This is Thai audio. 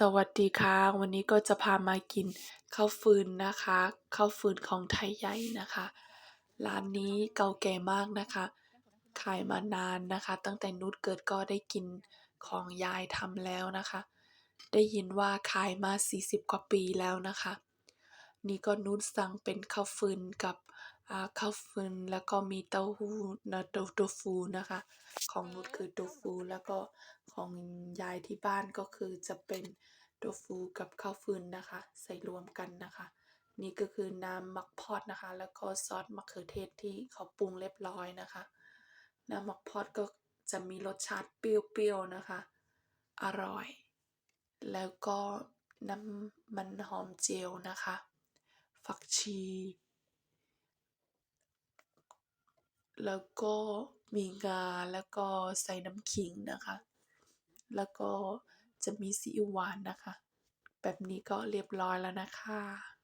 สวัสดีค่ะ วันนี้ก็จะพามากินข้าวฟืนนะคะข้าวฟืนของไทยใหญ่นะคะ ร้านนี้เก่าแก่มากนะคะ ขายมานานนะคะ ตั้งแต่นุชเกิดก็ได้กินของยายทำแล้วนะคะ ได้ยินว่าขายมา 40 กว่าปีแล้วนะคะ นี่ก็นุชสั่งเป็นข้าวฟืนกับ อ่า ข้าวฟืน แล้วก็มีเต้าหู้นะโตโตฟูนะคะ ของนุชคือโตฟู แล้วก็ของยายที่บ้านก็คือจะเป็นโตฟูกับข้าวฟืนนะคะ ใส่รวมกันนะคะ นี่ก็คือน้ำมักพอดนะคะ แล้วก็ซอสมะเขือเทศที่เขาปรุงเรียบร้อยนะคะ น้ำมักพอดก็จะมีรสชาติเปรี้ยวๆนะคะ อร่อย แล้วก็น้ำมันหอมเจียวนะคะ ฝักชี แล้วก็มีงาแล้วก็ใส่น้ำขิงนะคะ แล้วก็จะมีซีอิ๊วหวานนะคะ แบบนี้ก็เรียบร้อยแล้วนะคะ